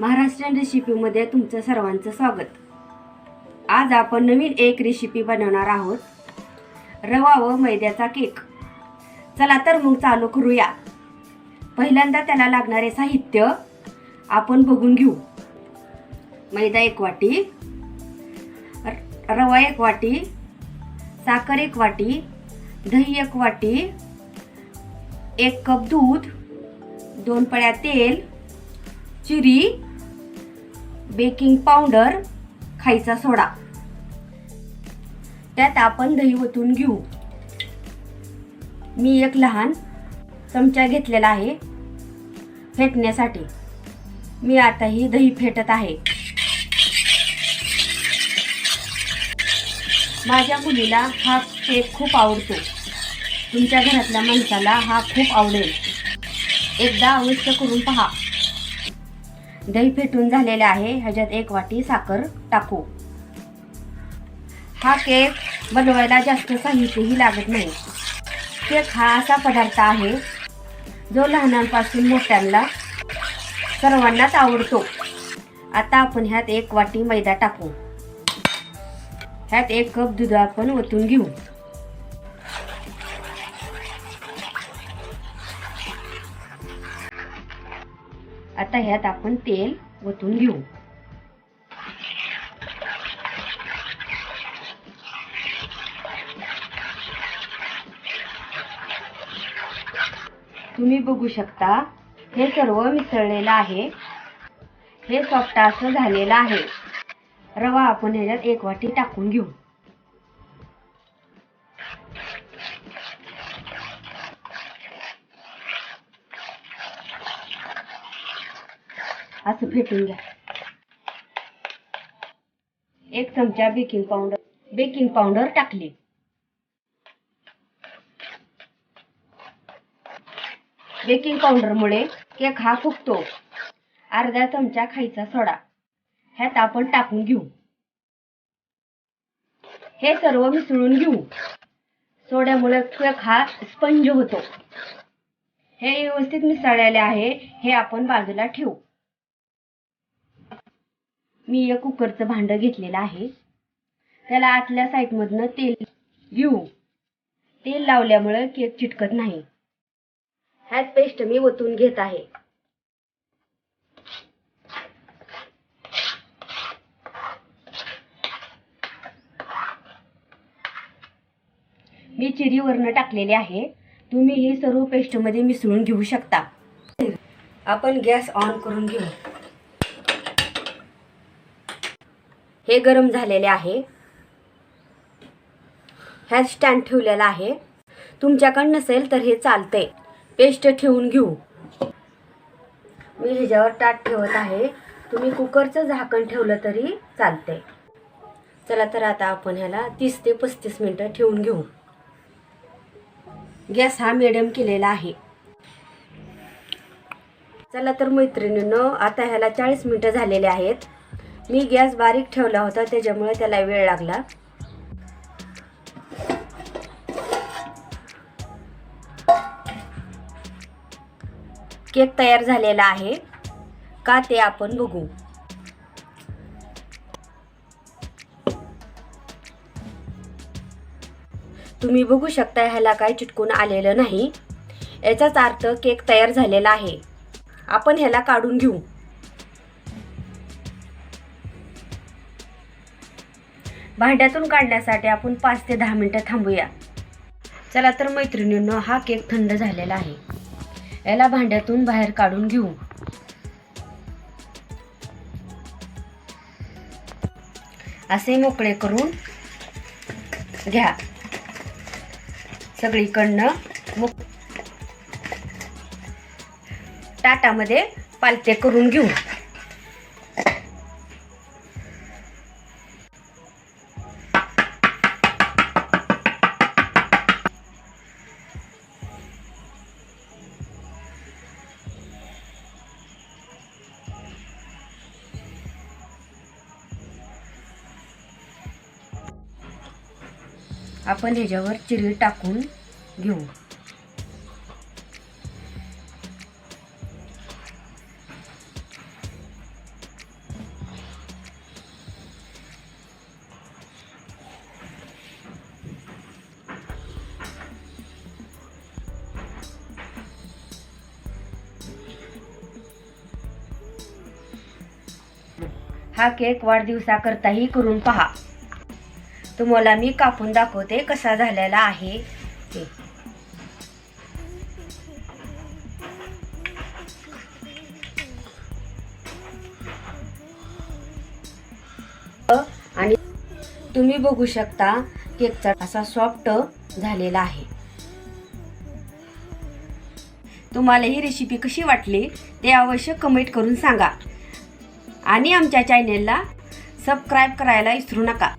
महाराष्ट्रीयन रेसिपीमध्ये तुमचं सर्वांचं स्वागत. आज आपण नवीन एक रेसिपी बनवणार आहोत. रवा व मैद्याचा केक चला तर मग चालू करूया. पहिल्यांदा त्याला लागणारे साहित्य आपण बघून घेऊ. मैदा एक वाटी र- रवा एक वाटी साखर एक वाटी दही एक वाटी एक कप दूध दोन पळ्या तेल चिरी बेकिंग पावडर खायचा सोडा. त्यात आपण दही ओतून घेऊ. मी एक लहान चमचा घेतलेला आहे फेटण्यासाठी. मी आता ही दही फेटत आहे. माझ्या मुलीला हा केक खूप आवडतो. तुमच्या घरातल्या माणसाला हा खूप आवडेल. एकदा अवश्य करून पहा. दही फेटून झालेले आहे. ह्याच्यात एक वाटी साखर टाकू. हा केक बनवायला जास्त साहित्यही लागत नाही. केक हा असा पदार्थ आहे जो लहानांपासून मोठ्यांना सर्वांनाच आवडतो. आता आपण ह्यात एक वाटी मैदा टाकू. ह्यात एक कप दूध आपण ओतून घेऊ. आता ह्यात आपण तेल ओतून घेऊ. तुम्ही बघू शकता हे सर्व मिसळलेलं आहे. हे सॉफ्ट असं झालेलं आहे. रवा आपण ह्याच्यात एक वाटी टाकून घेऊ. असं फेटून घ्या एक चमचा बेकिंग पावडर बेकिंग पावडर टाकली. बेकिंग पावडरमुळे केक हा फुगतो. अर्धा चमचा खायचा सोडा. ह्यात आपण टाकून घेऊ. हे सर्व मिसळून घेऊ. सोड्यामुळे केक हा स्पंज होतो. हे व्यवस्थित मिसळलेले आहे हे आपण बाजूला ठेवू. मी एक कुकरचं भांडं घेतलेलं आहे. त्याला आतल्या साईडमधनं तेल घेऊ. तेल लावल्यामुळे केक चिटकत नाही. ह्याच पेस्ट मी ओतून घेत आहे. मी चिरीवरनं टाकलेली आहे. तुम्ही ही सर्व पेस्टमध्ये मिसळून घेऊ शकता. आपण गॅस ऑन करून घेऊ. हे गरम झालेले आहे. ह्यात स्टँड ठेवलेला आहे. तुमच्याकडं नसेल तर हे चालतंय. पेस्ट ठेवून घेऊ. मी ह्याच्यावर ताट ठेवत आहे. तुम्ही कुकरचं झाकण ठेवलं तरी चालतंय. चला तर आता आपण ह्याला तीस ते पस्तीस मिनटं ठेवून घेऊ. गॅस हा मिडियम केलेला आहे. चला तर मैत्रिणीनं आता ह्याला चाळीस मिनटं झालेले आहेत. मी गॅस बारीक ठेवला होता त्याच्यामुळे त्याला वेळ लागला. केक तयार झालेला आहे. का ते आपण बघू. तुम्ही बघू शकता ह्याला काय चिटकून आलेलं नाही. याचाच अर्थ केक तयार झालेला आहे. आपण ह्याला काढून घेऊ. भांड्यातून काढण्यासाठी आपण पाच ते दहा मिनटं थांबूया. चला तर मैत्रिणींनो हा केक थंड झालेला आहे. याला भांड्यातून बाहेर काढून घेऊ. असे मोकळे करून घ्या. सगळीकडनं मोक ताटामध्ये पालते करून घेऊ. आपण ह्याच्यावर चिरी टाकून घेऊ. हा केक वाढदिवसाकरताही करून पहा. तुम्हाला मी कापून दाखवते कसा झालेला आहे. ते आणि तुम्ही बघू शकता केकचा असा सॉफ्ट झालेला आहे. तुम्हाला ही रेसिपी कशी वाटली ते अवश्य कमेंट करून सांगा. आणि आमच्या चॅनेलला सबस्क्राईब करायला विसरू नका.